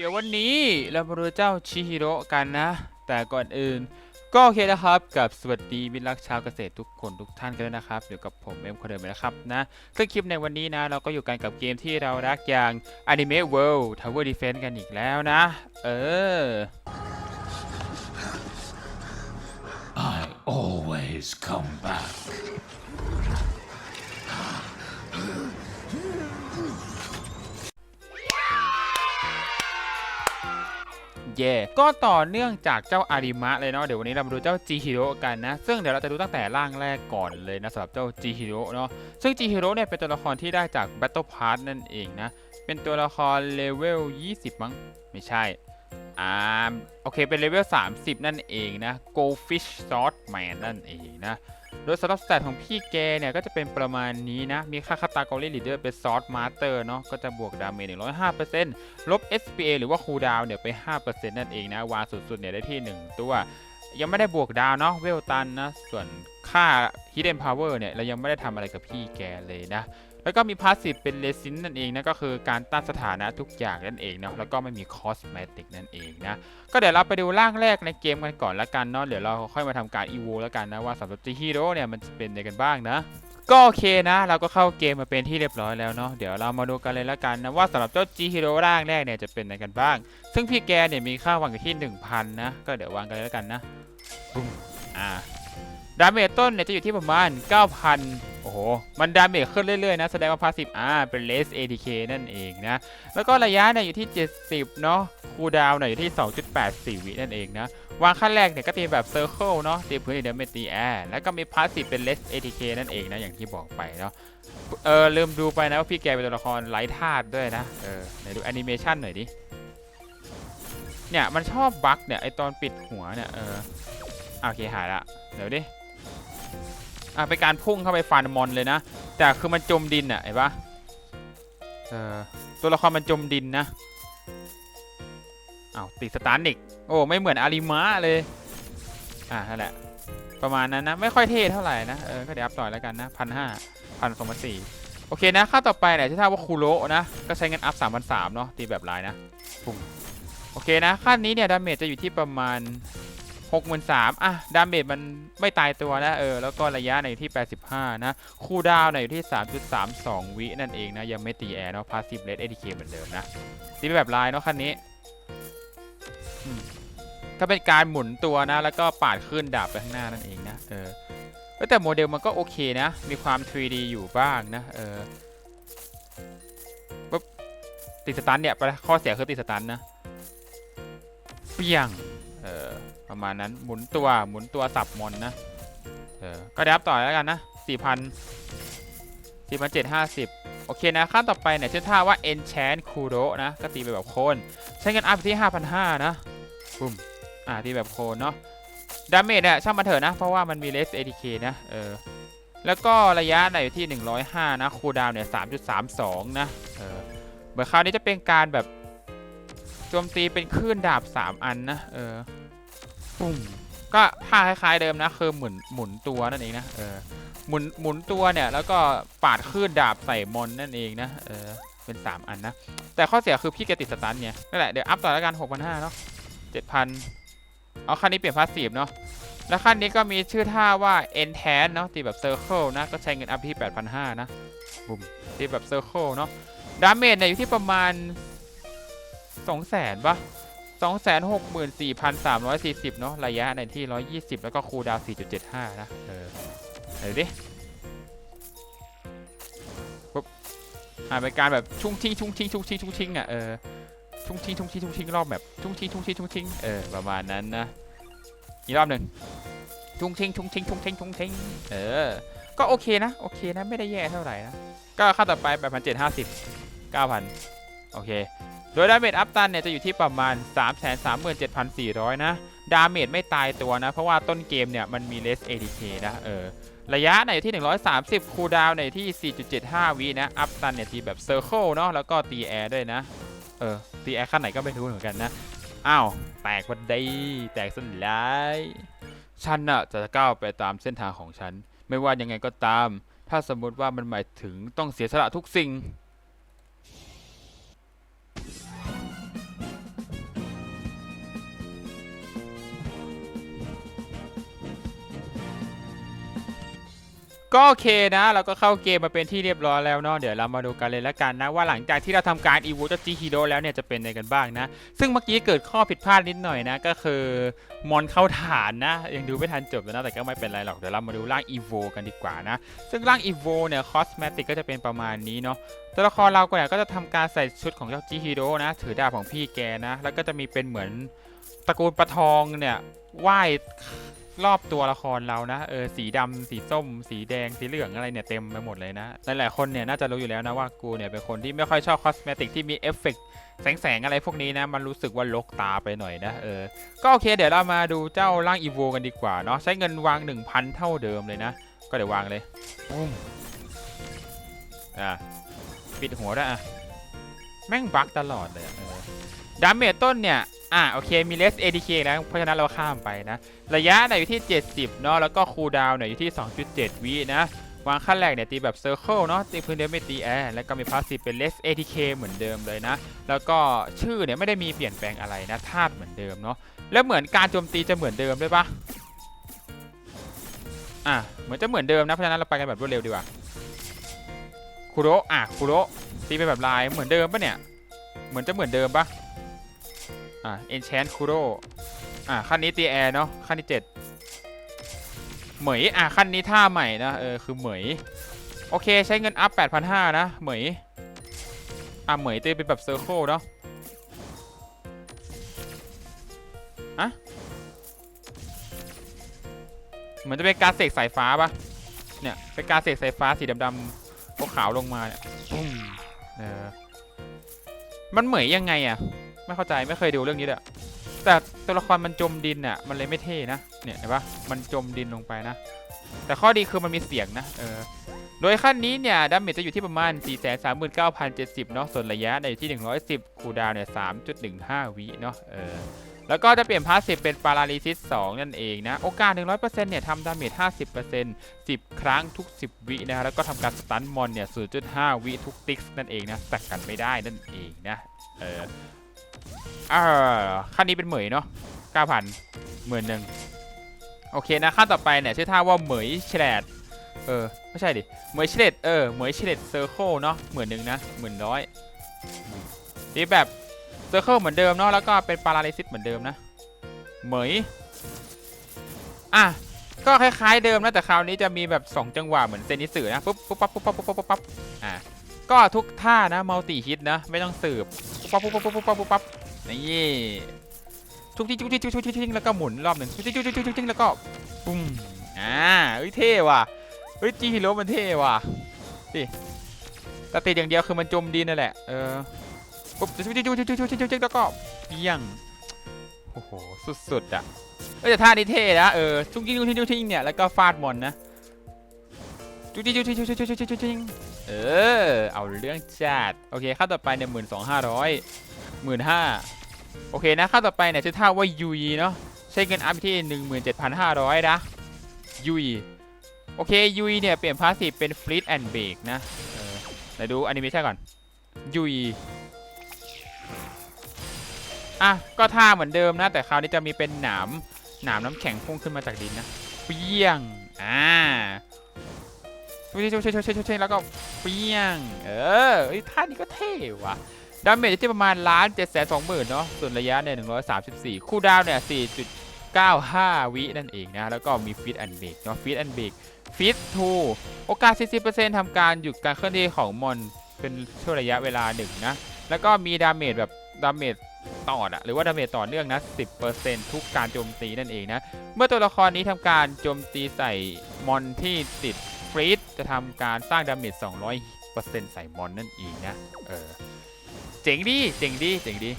เดี๋ยววันนี้เรามาดูเจ้าชิฮิโร่กันนะ แต่ก่อนอื่นก็โอเคนะครับกับสวัสดีมิตรรักชาวเกษตรทุกคนทุกท่านกันด้วยนะครับเดี๋ยวกับผมเอ็มคนเดิมเลยนะครับนะซึ่งคลิปในวันนี้นะ เราก็อยู่กันกับเกมที่เรารักอย่าง Anime World Tower Defense กันอีกแล้วนะ เออ I always come back. เย่ก็ต่อเนื่องจากเจ้าอาริมะเลยเนาะเดี๋ยววันนี้เรามาดูเจ้าจีฮิโร่กันนะ ซึ่งเดี๋ยวเราจะดูตั้งแต่ร่างแรกก่อนเลยนะสำหรับเจ้าจีฮิโร่เนาะซึ่งจีฮิโร่เนี่ยเป็นตัวละครที่ได้จาก Battle Pass นั่นเองนะ เป็นตัวละครเลเวล 20 มั้ง ไม่ใช่อ่าโอเคเป็นเลเวล 30 นั่นเองนะ Goldfish Sword Man นั่นเองนะ โดยสำหรับสแตทของพี่แกเนี่ยก็จะเป็นประมาณนี้นะ มีค่าคาตากอรี่ลีดเดอร์เป็นซอสมาสเตอร์เนาะก็จะบวกดาเมจ105%ลบ SPA หรือว่าคูลดาวน์เนี่ยไป 5%นั่นเองนะ วางสุดๆเนี่ยได้ที่ 1 ตัว ยังไม่ได้บวกดาวเนาะเวลตันนะ ส่วนค่า Hidden Power เนี่ย เรายังไม่ได้ทำอะไรกับพี่แกเลยนะ แล้วก็มีพาสซีฟเป็นเลซินนั่นเองนะก็คือการต้านสถานะทุกอย่างนั่นเองเนาะแล้วก็ไม่มีคอสเมติกนั่นเองนะ ก็เดี๋ยวเราไปดูร่างแรกในเกมกันก่อนละกันเนาะเดี๋ยวเราค่อยมาทำการอีโวแล้วกันนะว่าสำหรับจีฮีโร่เนี่ยมันจะเป็นยังไงกันบ้างนะก็โอเคนะ เราก็เข้าเกมมาเป็นที่เรียบร้อยแล้วเนาะเดี๋ยวเรามาดูกันเลยละกันนะว่าสำหรับเจ้าจีฮีโร่ร่างแรกเนี่ยจะเป็นยังไงกันบ้าง ซึ่งพี่แกเนี่ยมีค่าวางอยู่ที่ 1000 นะ ก็เดี๋ยววางกันเลยละกันนะ อ่าดาเมจต้นเนี่ยจะอยู่ที่ประมาณ 9,000 โอ้โห มันดาเมจขึ้นเรื่อยๆนะ แสดงว่าพาสซีฟอ่าเป็นเลส ATK นั่นเองนะ แล้วก็ระยะเนี่ยอยู่ที่ 70 เนาะ คูลดาวน์เนี่ยอยู่ที่ 2.84 วินั่นเองนะ วางขั้นแรกเนี่ยก็ตีแบบเซอร์เคิลเนาะ ตีพื้นอย่าเดียวไม่ตีแอร์ แล้วก็มีพาสซีฟเป็นเลส ATK นั่นเองนะ อย่างที่บอกไปเนาะ เออลืมดูไปนะว่าพี่แกเป็นตัวละครไร้ธาตุด้วยนะ เออ ไหนดูแอนิเมชันหน่อยดิ เนี่ยมันชอบบั๊กเนี่ยไอตอนปิดหัวเนี่ย เออ โอเคหายละเดี๋ยวดิอะเป็นการพุ่งเข้าไปฟันมอนเลยนะ แต่คือมันจมดินอะเห็นปะเออตัวละครมันจมดินนะอ้าวติดสตาร์นิกโอ้ไม่เหมือนอาริมะเลย อะนั่นแหละ ประมาณนั้นนะ ไม่ค่อยเท่เท่าไหร่นะ เออ ก็เดี๋ยวอัพต่อยแล้วกันนะพันห้าพันสองพันสี่โอเคนะ ค่าต่อไปเนี่ยที่ท่าว่าคูโรนะ ก็ใช้เงินอัพสามพันสามเนาะตีแบบลายนะปุ่มโอเคนะขั้นนี้เนี่ย ดาเมจจะอยู่ที่ประมาณ หกหมื่นสามอะ ดาเมจมันไม่ตายตัวนะ เออ แล้วก็ระยะเนี่ยอยู่ที่ 85 นะ คูลดาวน์เนี่ยอยู่ที่ 3.32 วินั่นเองนะ ยังไม่ตีแอร์เนาะพาสซีฟเลสเอทีเคเหมือนเดิมนะตีแบบลายเนาะคันนี้อืมก็เป็นการหมุนตัวนะ แล้วก็ปาดขึ้นดาบไปข้างหน้านั่นเองนะ เออแต่โมเดลมันก็โอเคนะ มีความ 3D อยู่บ้างนะ เออปุ๊บติดสตันเนี่ยข้อเสียคือติดสตันนะ เปี้ยง เออ ประมาณนั้นหมุนตัวหมุนตัวสับมอนนะเออก็ด้อัพต่อแล้วกันนะ4,000 4,750โอเคนะขั้นต่อไปเนี่ยชื่อท่าว่า Enchant Kuro นะก็ตีไปแบบโคนใช้เงินอัพที่ 5,500 นะปุ่มอ่าตีแบบโคนเนาะดาเมจเนี่ยช่างมันเถอะนะ เพราะว่ามันมี less ATK นะเออแล้วก็ระยะเนี่ยอยู่ที่ 105 นะคูลดาวน์เนี่ย 3.32 นะเออเบอร์คราวนี้จะเป็นการแบบโจมตีเป็นคลื่นดาบ 3 อันนะเออ ปุ่มก็ท่าคล้ายๆเดิมนะคือหมุนหมุนตัวนั่นเองนะเออหมุนหมุนตัวเนี่ยแล้วก็ปาดคลื่นดาบใส่มอนนั่นเองนะเออเป็น 3 อันนะ แต่ข้อเสียคือพี่แกติดสตันเนี่ยนั่นแหละเดี๋ยวอัพต่อแล้วกัน6,500เนาะ7,000เอาขั้นนี้เปลี่ยนพาสซีฟเนาะแล้วขั้นนี้ก็มีชื่อท่าว่า e n t a n เนาะตีแบบ Circle นะก็ใช้เงินอัพที่ 8,500นะบุมตีแบบ Circle เนาะดาเมจเนี่ยอยู่ที่ประมาณ200,000ปะ 264,340 เนาะระยะในที่ 120 แล้วก็คูดาว 4.75 นะ เออเดี๋ยวดิปุ๊บอ่าเป็นการแบบชุ่งชิงชุ่งชิงชุ่งชิงชุ่งชิงอะเออชุ่งชิงชุ่งชิงชุ่งชิงรอบแบบชุ่งชิงชุ่งชิงชุ่งชิงเออประมาณนั้นนะอีกรอบหนึ่งชุ่งชิงชุ่งชิงชุ่งชิงชุ่งชิงเออก็โอเคนะโอเคนะไม่ได้แย่เท่าไหร่นะก็ค่าต่อไปแบบพันเจ็ดห้าสิบเก้าพันโอเค โดยดาเมจอัพตันเนี่ยจะอยู่ที่ประมาณ 3 3 7 4 0 0 นะ ดาเมจไม่ตายตัวนะ เพราะว่าต้นเกมเนี่ยมันมี less ADK นะเออระยะเนี่ยอยู่ที่ 130 คูลดาวน์เนี่ยที่ 4.75 วินะ อัพตันเนี่ยตีแบบเซอร์เคิลเนาะแล้วก็ตีแอร์ด้วยนะ เออ ตีแอร์ขั้นไหนก็ไม่รู้เหมือนกันนะ อ้าว แตกพอดีแตกสลายฉันน่ะจะก้าวไปตามเส้นทางของฉัน ไม่ว่ายังไงก็ตาม ถ้าสมมติว่ามันหมายถึงต้องเสียสละทุกสิ่ง ก็โอเคนะเราก็เข้าเกมมาเป็นที่เรียบร้อยแล้วเนาะเดี๋ยวเรามาดูกันเลยละกันนะ ว่าหลังจากที่เราทำการอีวูจจีฮีโร่แล้วเนี่ยจะเป็นยังไงกันบ้างนะ ซึ่งเมื่อกี้เกิดข้อผิดพลาดนิดหน่อยนะ ก็คือมอนเข้าฐานนะ ยังดูไม่ทันจบเลยนะแต่ก็ไม่เป็นไรหรอกเดี๋ยวเรามาดูร่างอีโวกันดีกว่านะ ซึ่งร่างอีโวเนี่ยคอสเมติกก็จะเป็นประมาณนี้เนาะตัวละครเราก็เนี่ยก็จะทำการใส่ชุดของเจ้าจีฮีโร่นะถือดาบของพี่แกนะ แล้วก็จะมีเป็นเหมือนตระกูลปลาทองเนี่ยว่าย รอบตัวละครเรานะเออสีดำสีส้ม สีแดงสีเหลืองอะไรเนี่ยเต็มไปหมดเลยนะหลายๆคนเนี่ยน่าจะรู้อยู่แล้วนะว่ากูเนี่ยเป็นคนที่ไม่ค่อยชอบคอสเมติกที่มีเอฟเฟกต์แสงๆอะไรพวกนี้นะมันรู้สึกว่าลกตาไปหน่อยนะเออก็โอเคเดี๋ยวเรามาดูเจ้าร่างอีโวกันดีกว่าเนาะใช้เงินวาง 1,000 เท่าเดิมเลยนะ ก็เดี๋ยววางเลยปุ้มอะปิดหัวด้วยอะแม่งบั๊กตลอดเลยอะเออ ดาเมจต้นเนี่ย อะโอเคมีเลส ADK แล้วเพราะฉะนั้นเราข้ามไปนะ ระยะเนี่ยอยู่ที่ 70 เนาะแล้วก็คูลดาวน์เนี่ยอยู่ที่ 2.7 วินะ วางขั้นแรกเนี่ยตีแบบเซอร์เคิลเนาะตีพื้นเดิมไม่ตีแอร์แล้วก็มีพาสซีฟเป็นเลส ATK เหมือนเดิมเลยนะ แล้วก็ชื่อเนี่ยไม่ได้มีเปลี่ยนแปลงอะไรนะธาตุเหมือนเดิมเนาะแล้วเหมือนการโจมตีจะเหมือนเดิมด้วยปะอะเหมือนจะเหมือนเดิมนะเพราะฉะนั้นเราไปกันแบบรวดเร็วดีกว่าคุโรอะคุโรตีเป็นแบบลายเหมือนเดิมปะเนี่ยเหมือนจะเหมือนเดิมปะ อะ enchant คุโรอะขั้นนี้ตีแอร์เนาะขั้นที่เจ็ดเหมยอะขั้นนี้ท่าใหม่นะเออคือเหมยโอเคใช้เงินอัพ 8,500 นะ เหมยอะเหมยตีเป็นแบบเซอร์เคิลเนาะอะเหมือนจะเป็นการเสกสายฟ้าปะเนี่ยเป็นการเสกสายฟ้าสีดำๆขาวลงมาเนี่ยปุ้มเออมันเหมยยังไงอะ ไม่เข้าใจไม่เคยดูเรื่องนี้เลยแต่ตัวละครมันจมดินอะมันเลยไม่เท่นะเนี่ยเห็นปะมันจมดินลงไปนะ แต่ข้อดีคือมันมีเสียงนะเออโดยขั้นนี้เนี่ยดาเมจจะอยู่ที่ประมาณ 439,070 เนาะส่วนระยะเนี่ยอยู่ที่ 110 คูดาวน์เนี่ย 3.15 วิเนาะเออแล้วก็จะเปลี่ยนพาสซีฟเป็นปาราลิซิส 2 นั่นเองนะ โอกาส 100%เนี่ยทำดาเมจ 50% 10 ครั้งทุก 10 วินะแล้วก็ทำการสตันมอนเนี่ย 0.5 วิทุกติ๊กนั่นเองนะแตกกันไม่ได้นั่นเองนะเออ อ่าขั้นนี้เป็นเหมยเนาะ9,000หมื่นหนึ่งโอเคนะขั้นต่อไปเนี่ยชื่อท่าว่าเหมยเฉลดเออไม่ใช่ดิเหมยเฉลดเออเหมยเฉลดเซอร์เคิลเนาะหมื่นหนึ่งนะหมื่นร้อยนี่แบบเซอร์เคิลเหมือนเดิมเนาะแล้วก็เป็นปาราลิซิสเหมือนเดิมนะเหมยอะก็คล้ายๆเดิมนะแต่คราวนี้จะมีแบบ 2 จังหวะเหมือนเซนิสึนะปุ๊บปุ๊บปั๊บปุ๊บปั๊บปุ๊บปั๊บปุ๊บปั๊บอะ ก็ทุกท่านะมัลติฮิตนะ ไม่ต้องสืบปุ๊บปั๊บปุ๊บปั๊บปั๊บปั๊บนี่ทุกที่ทุกที่ทุกที่ทุกที่แล้วก็หมุนรอบหนึ่งทุกที่ทุกที่ทุกที่แล้วก็ปุ้มอ่าเฮ้ยเท่ว่ะเฮ้ยจีฮิโร่มันเท่ว่ะดิแต่ติดอย่างเดียวคือมันจมดินนั่นแหละเออปุ๊บทุกที่ทุกที่ทุกที่ทุกที่ทุกแล้วก็เปี้ยงโอ้โหสุดๆอะเออแต่ท่านี้เท่นะเออทุกที่ทุกที่ทุกที่เนี่ยแล้วก็ฟาดมอนนะ ทุกที่ทุกที่ทุกที่ทุกที่ทุกที่เออ เอาเรื่องจัด โอเคขั้นต่อไปเนี่ยหมื่นสองห้าร้อยหมื่นห้าโอเคนะ ค่าต่อไปเนี่ยชื่อท่าว่ายุยเนาะ ใช้เงินอัพที่หนึ่งหมื่นเจ็ดพันห้าร้อยนะ ยุย โอเค ยุยเนี่ย เปลี่ยนพาสซีฟเป็นฟลิตแอนด์เบรกนะเออไหนดูแอนิเมชั่นก่อน ยุย อะ ก็ท่าเหมือนเดิมนะ แต่คราวนี้จะมีเป็นหนาม หนามน้ำแข็งพุ่งขึ้นมาจากดินนะเปี้ยง อ่า ช่วยช่วยช่วยช่วยช่วยแล้วก็เปี้ยง เออท่านี้ก็เท่ว่ะ ดาเมจที่ประมาณล้านเจ็ดแสนสองหมื่นเนาะ ส่วนระยะเนี่ยหนึ่งร้อยสามสิบสี่คู่ดาวเนี่ยสี่จุดเก้าห้าวินั่นเองนะ แล้วก็มีฟิตแอนด์เบรกเนาะ ฟิตแอนด์เบรกฟิตทูโอกาส 40%ทำการหยุดการเคลื่อนที่ของมอนเป็นช่วงระยะเวลาหนึ่งนะ แล้วก็มีดาเมจแบบดาเมจต่ออะหรือว่าดาเมจต่อเนื่องนะ 10%ทุกการโจมตีนั่นเองนะ เมื่อตัวละครนี้ทำการโจมตีใส่มอนที่ติดฟรีด จะทำการสร้างดาเมจ200%ใส่มอนนั่นเองนะ เออ เจ๋งดี เจ๋งดี เจ๋งดี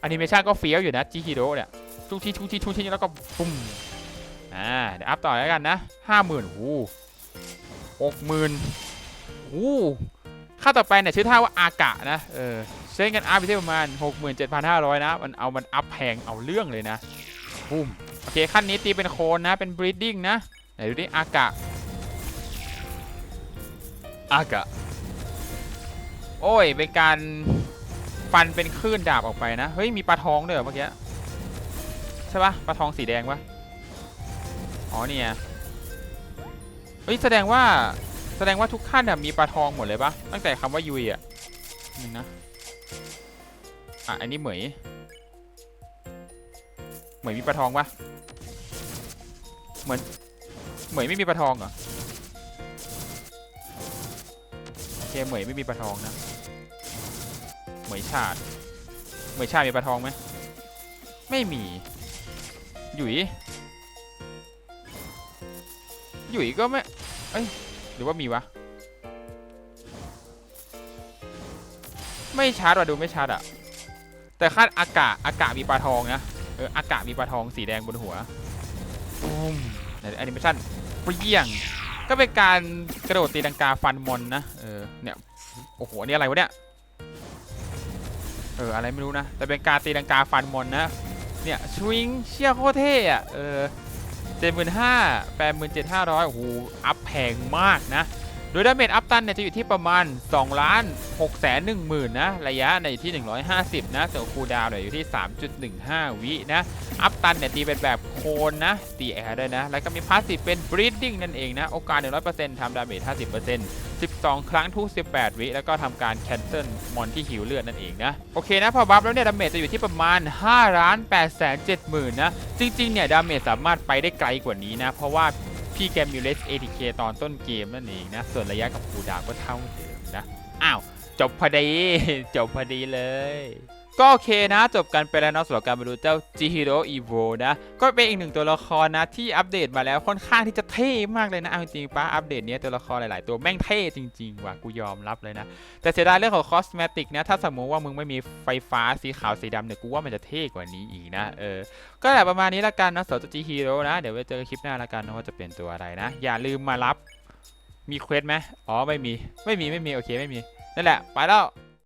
แอนิเมชันก็เฟี้ยวอยู่นะจิฮิโร่เนี่ยทุกที่ทุกที่ทุกที่แล้วก็ปุ้มอ่าเดี๋ยวอัพต่อแล้วกันนะห้าหมื่นหกหมื่นโอ้ค่าต่อไปเนี่ยชื่อท่าว่าอากะนะเออใช้เงินอัพไปที่ประมาณ 67,500 นะ มันเอามันอัพแพงเอาเรื่องเลยนะปุ้มโอเคขั้นนี้ตีเป็นโคนนะเป็น breeding นะไหนดูดิอากะ อากะ โอ้ย เป็นการฟันเป็นคลื่นดาบออกไปนะ เฮ้ย มีปลาทองด้วยเหรอเมื่อกี้ ใช่ปะปลาทองสีแดงปะอ๋อเนี่ยเฮ้ย แสดงว่า แสดงว่าทุกขั้นน่ะมีปลาทองหมดเลยปะตั้งแต่คำว่ายุยอะนึ่งนะ อะ อันนี้เหมย เหมยมีปลาทองปะเหมือนเหมยไม่มีปลาทองเหรอ คเหมยไม่มีปลาทองนะ เหมยชาดเหมยชาดมีปลาทองไหม ไม่มี หยุย หยุยก็ไม่ เอ้ย หรือว่ามีวะ ไม่ชัดว่ะดูไม่ชัดอะแต่คาดอากาศอากาศมีปลาทองนะ เอออากาศมีปลาทองสีแดงบนหัวปุ้มแอนิเมชั่นเปรี้ยง ก็เป็นการกระโดดตีดังกาฟันมอนนะ เออ เนี่ย โอ้โห นี่อะไรวะเนี่ย เออ อะไรไม่รู้นะ แต่เป็นการตีดังกาฟันมอนนะ เนี่ยชวิงเชี่ยโคตรเท่อะเออเจ็ดหมื่นห้าแปดหมื่นเจ็ดห้าร้อยโอ้โห อัพแพงมากนะ โดยดาเมจอัพตันเนี่ยจะอยู่ที่ประมาณ2ล้าน6แสน1หมื่นนะระยะเนี่ยอยู่ที่ 150 นะส่วนคูดาวเนี่ยอยู่ที่ 3.15 วินะอัพตันเนี่ยตีเป็นแบบโคนนะตีแอร์ด้วยนะ แล้วก็มีพาสซีฟเป็น breeding นั่นเองนะ โอกาส 100%ทำดาเมจ 50% 12 ครั้งทุก 18 วิ แล้วก็ทำการ cancel มอนที่หิวเลือดนั่นเองนะ โอเคนะ พอบัฟแล้วเนี่ยดาเมจจะอยู่ที่ประมาณ5ล้าน8แสน7หมื่นนะ จริง ๆ เนี่ย ดาเมจสามารถไปได้ไกลกว่านี้นะ เพราะว่า พี่แกมิเลส ATK ตอนต้นเกมนั่นเองนะ ส่วนระยะกับคูดาวก็เท่าเดิมนะ อ้าว จบพอดี จบพอดีเลย ก็โอเคนะ จบกันไปแล้วเนาะสำหรับการมาดูเจ้า g h i r o Evo นะ ก็เป็นอีกหนึ่งตัวละครนะ ที่อัปเดตมาแล้วค่อนข้างที่จะเท่มากเลยนะเอาจริงๆป้าอัปเดตเนี้ยตัวละครหลาย ๆ ตัวแม่งเท่จริง ๆ ว่ะกูยอมรับเลยนะ แต่เสียดายเรื่องของคอสเมติกนะ ถ้าสมมติว่ามึงไม่มีไฟฟ้าสีขาวสีดำเนี่ยกูว่ามันจะเท่กว่านี้อีกนะเออก็แหละประมาณนี้ละกันนะสำหรับ G Hero นะเดี๋ยวไว้เจอคลิปหน้าละกันนะว่าจะเป็นตัวอะไรนะ อย่าลืมมารับมีเควสไหมอ๋อไม่มีไม่มีไม่มีโอเคไม่มีนั่นแหละไปแล้ว